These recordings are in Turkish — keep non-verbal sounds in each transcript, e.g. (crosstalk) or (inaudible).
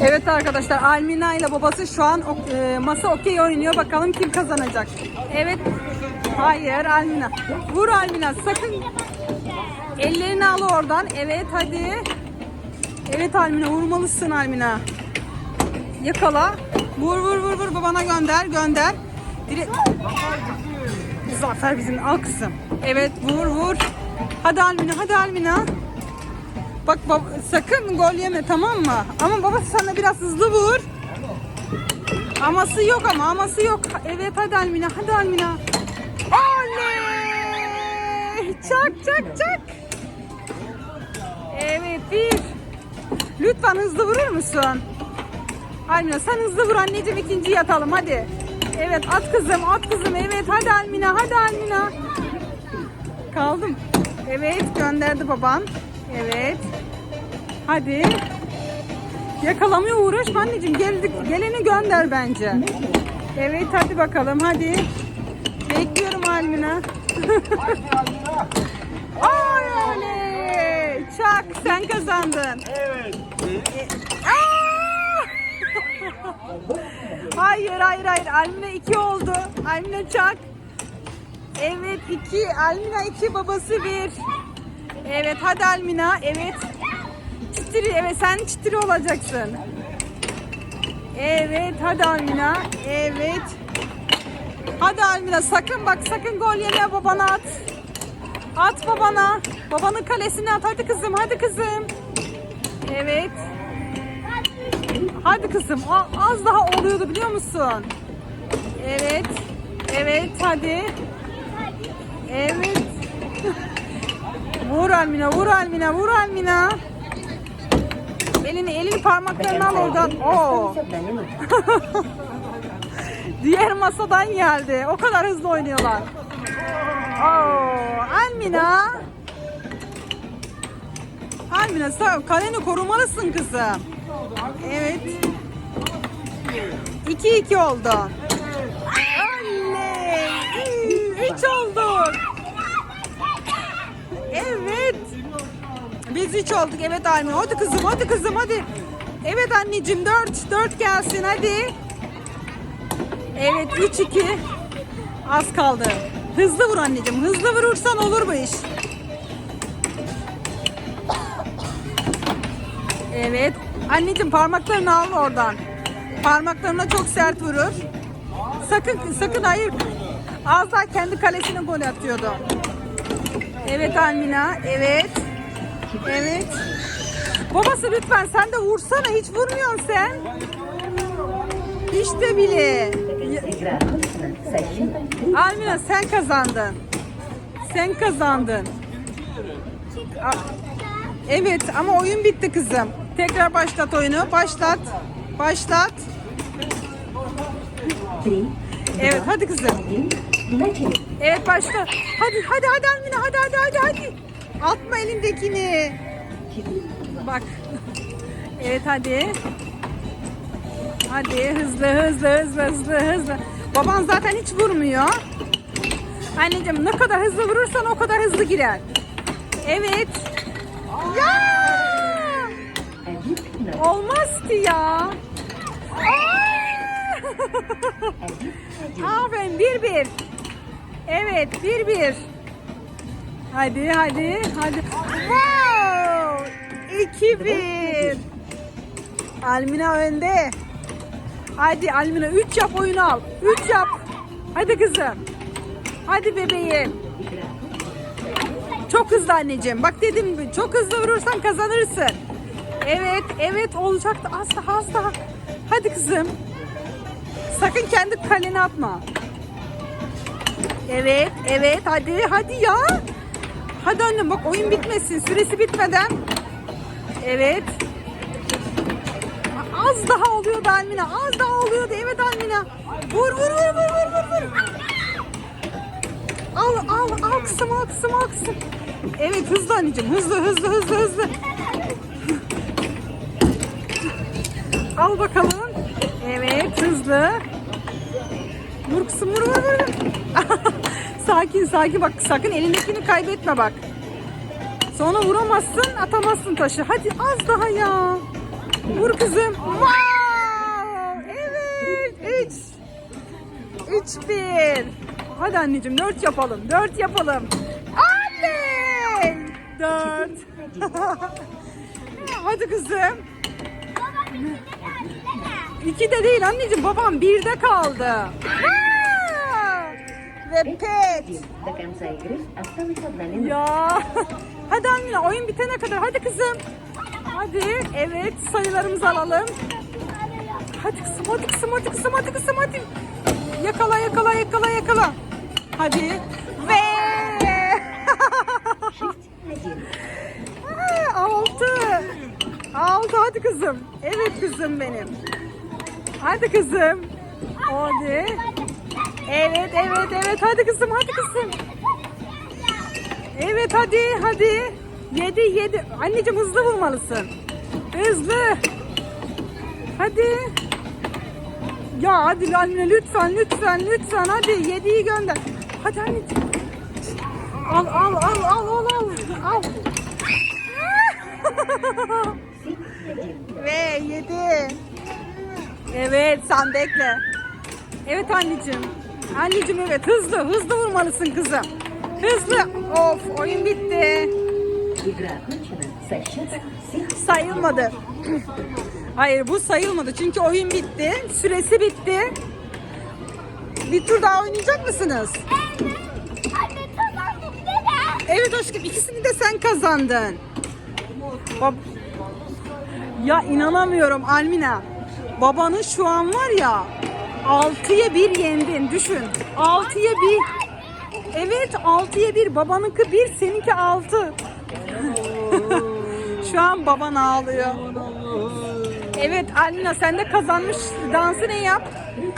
Evet arkadaşlar Almina ile babası şu an e, masa okey oynuyor. Bakalım kim kazanacak. Evet. Hayır Almina. Vur Almina sakın. Ellerini al oradan. Evet hadi. Evet Almina vurmalısın Almina. Yakala. Vur vur vur vur babana gönder gönder. Dire Zafer bizim al kızım. Evet vur vur. Hadi Almina hadi Almina. Bak bab sakın gol yeme tamam mı? Ama baba sana biraz hızlı vur. Aması yok ama aması yok. Evet hadi Almina hadi Almina. Oley! Çak çak çak. Evet bir. Lütfen hızlı vurur musun? Almina sen hızlı vur anneciğim ikinciyi atalım hadi. Evet at kızım at kızım evet hadi Almina hadi Almina. Kaldım. Evet gönderdi baban. Evet. Hadi. Yakalamaya uğraşma anneciğim. Geldik, geleni gönder bence. Evet hadi bakalım hadi. Bekliyorum Almina. (laughs) Ay oley. Çak sen kazandın. Evet. (laughs) Hayır hayır hayır. Almina 2 oldu. Almina çak. Evet 2. Almina 2 babası 1. Evet hadi Almina. Evet. Çitiri evet sen çitiri olacaksın. Evet hadi Almina. Evet. Hadi Almina sakın bak sakın gol yeme babana at. At babana. Babanın kalesine at. Hadi kızım hadi kızım. Evet. Hadi kızım. Az daha oluyordu biliyor musun? Evet. Evet hadi. Evet. (laughs) vur Almina, vur Almina, vur Almina. Elini, elini parmaklarını al oradan. Oo. (laughs) Diğer masadan geldi. O kadar hızlı oynuyorlar. Oo, Almina. Almina sen kaleni korumalısın kızım. Evet. 2-2 oldu. 203 olduk. Evet Armin. Hadi kızım hadi kızım hadi. Evet anneciğim 4. 4 gelsin hadi. Evet 3 2. Az kaldı. Hızlı vur anneciğim. Hızlı vurursan olur bu iş. Evet. Anneciğim parmaklarını al oradan. Parmaklarına çok sert vurur. Sakın sakın hayır. Az daha kendi kalesine gol atıyordu. Evet Almina. Evet. Evet. Babası lütfen sen de vursana. Hiç vurmuyorsun sen. İşte bile. Almina sen kazandın. Sen kazandın. A- Evet ama oyun bitti kızım. Tekrar başlat oyunu. Başlat. Başlat. Evet hadi kızım. Evet başla. Hadi hadi hadi Almina hadi hadi hadi hadi. Atma elindekini. Bak. Evet hadi. Hadi hızlı hızlı hızlı hızlı hızlı. Baban zaten hiç vurmuyor. Anneciğim ne kadar hızlı vurursan o kadar hızlı girer. Evet. Ya! Olmaz ki ya. (laughs) Aferin bir bir. Evet bir bir. Hadi hadi hadi. Wow! İki bir. Almina önde. Hadi Almina 3 yap oyunu al. 3 yap. Hadi kızım. Hadi bebeğim. Çok hızlı anneciğim. Bak dedim çok hızlı vurursan kazanırsın. Evet, evet olacaktı. Az daha, az daha. Hadi kızım. Sakın kendi kalene atma. Evet, evet. Hadi, hadi ya. Hadi annem bak oyun bitmesin. Süresi bitmeden. Evet. Az daha oluyordu Almina. Az daha oluyordu. Evet Almina. Vur vur vur vur vur vur. vur. Al al al kızım al kızım al kızım. Evet hızlı anneciğim. Hızlı hızlı hızlı hızlı. Al bakalım. Evet hızlı. Vur kızım vur vur vur. (laughs) sakin sakin bak sakın elindekini kaybetme bak. Sonra vuramazsın atamazsın taşı. Hadi az daha ya. Vur kızım. Wow! Evet. Üç. Üç bir. Hadi anneciğim dört yapalım. Dört yapalım. Oley! Dört. (laughs) Hadi kızım. İki de değil anneciğim babam birde kaldı. Ha! Ve pet. Ya. Hadi anne oyun bitene kadar. Hadi kızım. Hadi. Evet sayılarımızı alalım. Hadi kızım hadi kızım hadi kızım hadi kızım hadi. Yakala yakala yakala yakala. Hadi. Ve. (laughs) Altı. Altı hadi kızım. Evet kızım benim. Hadi kızım. Hadi. Evet evet evet hadi kızım hadi kızım. Evet hadi hadi. Yedi yedi. Anneciğim hızlı vurmalısın. Hızlı. Hadi. Ya hadi anne lütfen lütfen lütfen hadi yediyi gönder. Hadi anneciğim. Al al al al al al. al. Ve yedi. Evet sen bekle. Evet anneciğim. Anneciğim evet hızlı hızlı vurmalısın kızım. Hızlı. Of oyun bitti. Sayılmadı. Hayır bu sayılmadı çünkü oyun bitti. Süresi bitti. Bir tur daha oynayacak mısınız? Anne kazandım dede. Evet aşkım ikisini de sen kazandın. Bab ya inanamıyorum Almina. Babanın şu an var ya 6'ya 1 yendin düşün. 6'ya 1. Evet 6'ya 1 babanınki 1 seninki 6. (laughs) şu an baban ağlıyor. Evet Almina sen de kazanmış dansı ne yap?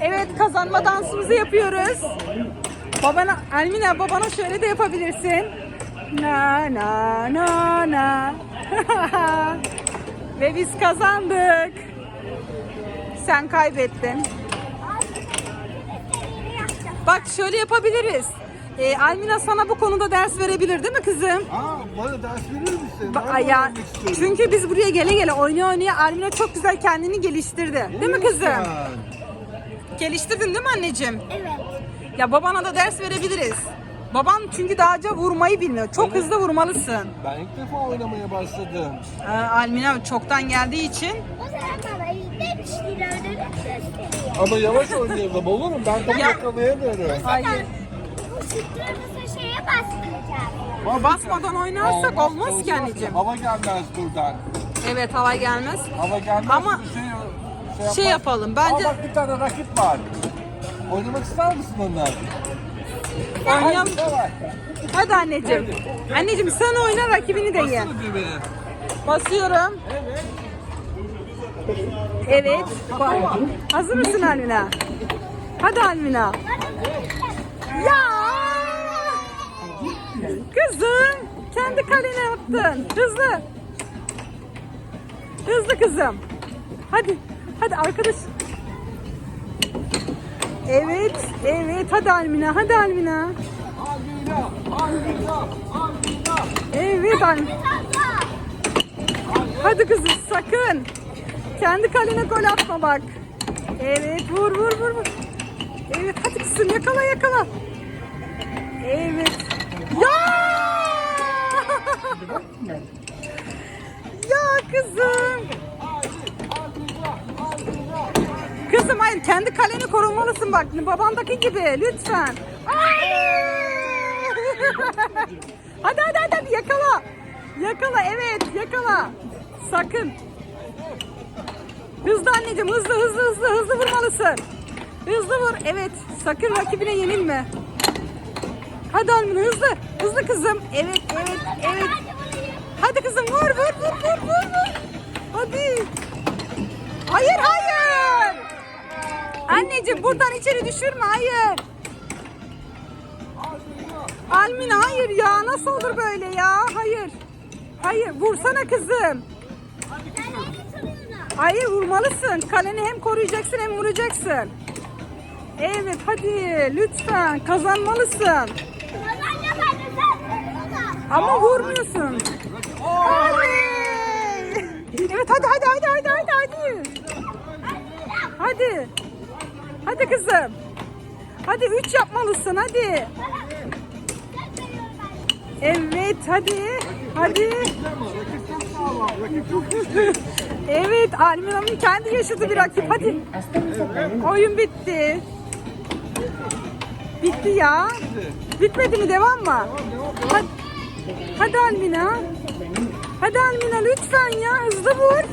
Evet kazanma dansımızı yapıyoruz. Babana, Almina babana şöyle de yapabilirsin. Na na na na. (laughs) Ve biz kazandık. Sen kaybettin. Bak şöyle yapabiliriz. Ee, Almina sana bu konuda ders verebilir değil mi kızım? Aa, bana ders verir misin? Ba- Ben ya, çünkü biz buraya gele gele oynaya oynaya Almina çok güzel kendini geliştirdi. Değil mi kızım? Geliştirdin değil mi anneciğim? Evet. Ya babana da ders verebiliriz. Baban çünkü daha önce vurmayı bilmiyor. Çok hızlı vurmalısın. Ben ilk defa oynamaya başladım. Ee, Almina çoktan geldiği için O zaman bana beş lira gösteriyor. Ama yavaş oynayalım olur mu? Ben topu Ya. yakalayamıyorum. hayır. Bu sütlerimizi şeye bastıracağım. Bak, Basmadan oynarsak olmaz ki olmaz. anneciğim. Hava gelmez buradan. Evet hava gelmez. Hava gelmez. Ama bir şey, şey yapmaz. yapalım, bence- Aa, bak bir tane rakip var. Oynamak ister misin onunla? Oynayalım. Hadi, anneciğim. Anneciğim sen oyna rakibini de ye. Basıyorum. Evet. Bak. Hazır mısın Almina? Hadi Almina. Ya! Kızım, kendi kalene attın. Hızlı. Hızlı kızım. Hadi. Hadi arkadaş. Evet, evet. Hadi Almina, hadi Almina. Almina, Almina, Almina. Evet Almina. Hadi kızım sakın. Kendi kalene gol atma bak. Evet vur vur vur vur. Evet hadi kızım yakala yakala. Evet. Kendi kaleni korumalısın bak babandaki gibi lütfen. (laughs) Hadi hadi hadi yakala. Yakala evet yakala. Sakın. Hızlı anneciğim hızlı hızlı hızlı hızlı vurmalısın. Hızlı vur evet sakın rakibine yenilme. Hadi Almina hızlı hızlı kızım. Evet evet evet. Hadi kızım vur vur vur vur vur vur. Hadi. Hayır hayır. Anneciğim buradan içeri düşürme hayır. Almina hayır ya nasıl olur böyle ya hayır. Hayır vursana kızım. Hayır vurmalısın. Kaleni hem koruyacaksın hem vuracaksın. Evet hadi lütfen kazanmalısın. Ama vurmuyorsun. Oley! Evet hadi hadi hadi hadi hadi hadi Hadi kızım. Hadi üç yapmalısın hadi. Evet hadi. Hadi. evet Almila'nın kendi yaşadığı bir rakip. Hadi. Oyun bitti. Bitti ya. Bitmedi mi? Devam mı? Hadi, hadi Almina. Hadi Almina lütfen ya. Hızlı vur.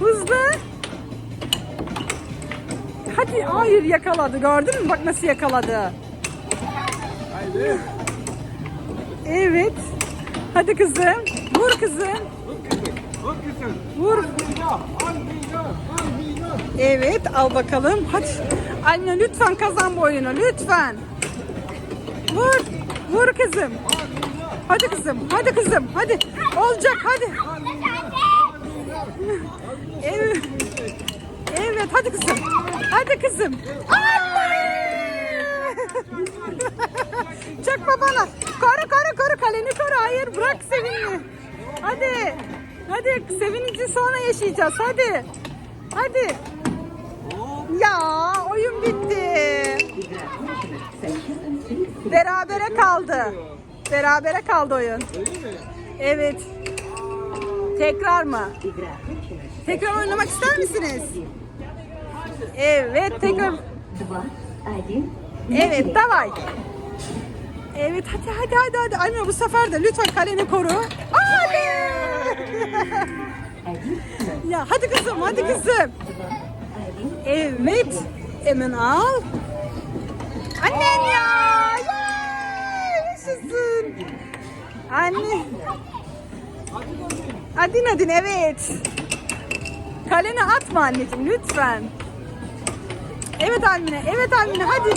Hızlı. Hadi hayır yakaladı gördün mü bak nasıl yakaladı. Haydi. Evet. Hadi kızım. Vur kızım. Vur. Almina. Almina. Evet al bakalım. Hadi. Almina lütfen kazan bu oyunu lütfen. Vur. Vur kızım. Hadi kızım. Hadi kızım. Hadi. Olacak hadi. Evet. Evet hadi kızım. Hadi kızım. Çek babana. Koru koru koru kaleni koru. Hayır bırak sevinini. Hadi. Hadi sevinci sonra yaşayacağız. Hadi. Hadi. Ya oyun bitti. Berabere kaldı. Berabere kaldı oyun. Evet. Tekrar mı? Tekrar oynamak ister misiniz? Evet tekrar. Evet davay. Evet hadi hadi hadi hadi. Aynur bu sefer de lütfen kaleni koru. Hadi. ya hadi kızım hadi kızım. Evet. Emin al. Annen ya. Yaşasın. Anne. Adin Adin evet. Kaleni atma anneciğim lütfen. Evet Almine, evet Almine hadi.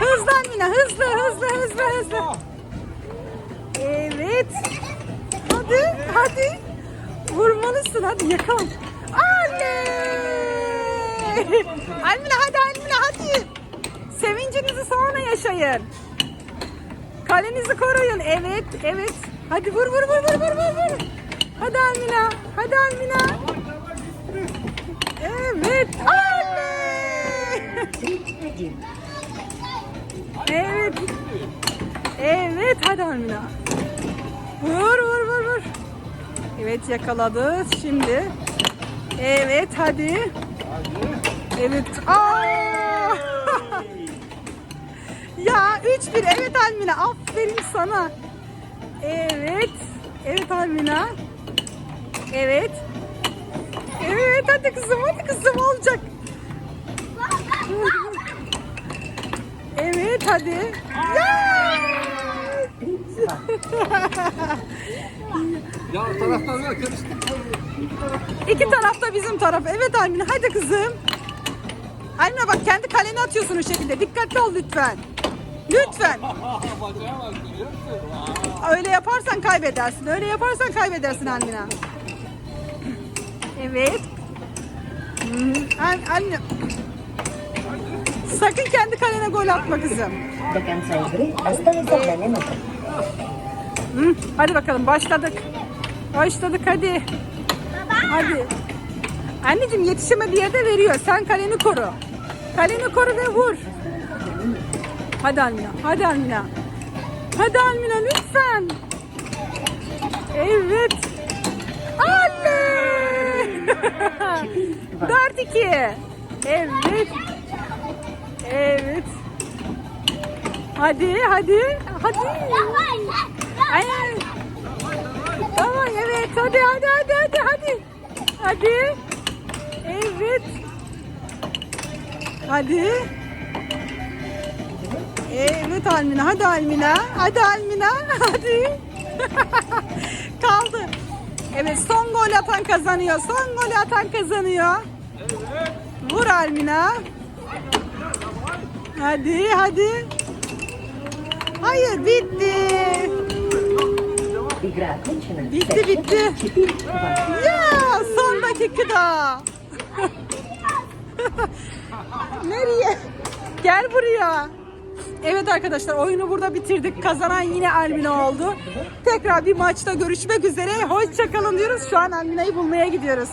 Hızlı Almine, hızlı, hızlı, hızlı, hızlı. Evet. Hadi, hadi. Vurmalısın, hadi yakala. Anne! Almine hadi Almine hadi. Sevincinizi sonra yaşayın. Kalenizi koruyun. Evet, evet. Hadi vur vur vur vur vur vur vur. Hadi Almina. Hadi Almina. Evet. Anne evet. Evet hadi Almina. Vur vur vur vur. Evet yakaladı şimdi. Evet hadi. Evet. Aa! (laughs) ya 3-1 evet Almina aferin sana. Evet. Evet Almina. Evet. Evet hadi kızım hadi kızım olacak. Evet hadi. Ya! Karıştı. İki taraf da bizim taraf. Evet Almina hadi kızım. Almina bak kendi kaleni atıyorsun o şekilde. Dikkatli ol lütfen. Lütfen. (laughs) Öyle yaparsan kaybedersin. Öyle yaparsan kaybedersin Almina. Evet. Almina. Sakın kendi kalene gol atma kızım. Hı, hadi bakalım başladık. Başladık hadi. Hadi. Anneciğim yetişemediği yerde veriyor. Sen kaleni koru. Kaleni koru ve vur. Hadi Almina. Hadi Almina. Hadi Almina lütfen. Evet. Anne. (laughs) Dört iki. Evet. Hadi hadi. Hadi. Aynen. Tamam evet hadi hadi hadi hadi hadi. Hadi. Evet. Hadi. Evet Almina hadi Almina. Hadi Almina hadi. (laughs) Kaldı. Evet son gol atan kazanıyor. Son gol atan kazanıyor. Vur Almina. Hadi hadi. Hayır bitti. Bitti bitti. ya son dakikada. (laughs) Nereye? Gel buraya. Evet arkadaşlar oyunu burada bitirdik. Kazanan yine Almina oldu. Tekrar bir maçta görüşmek üzere. Hoşçakalın diyoruz. Şu an Almina'yı bulmaya gidiyoruz.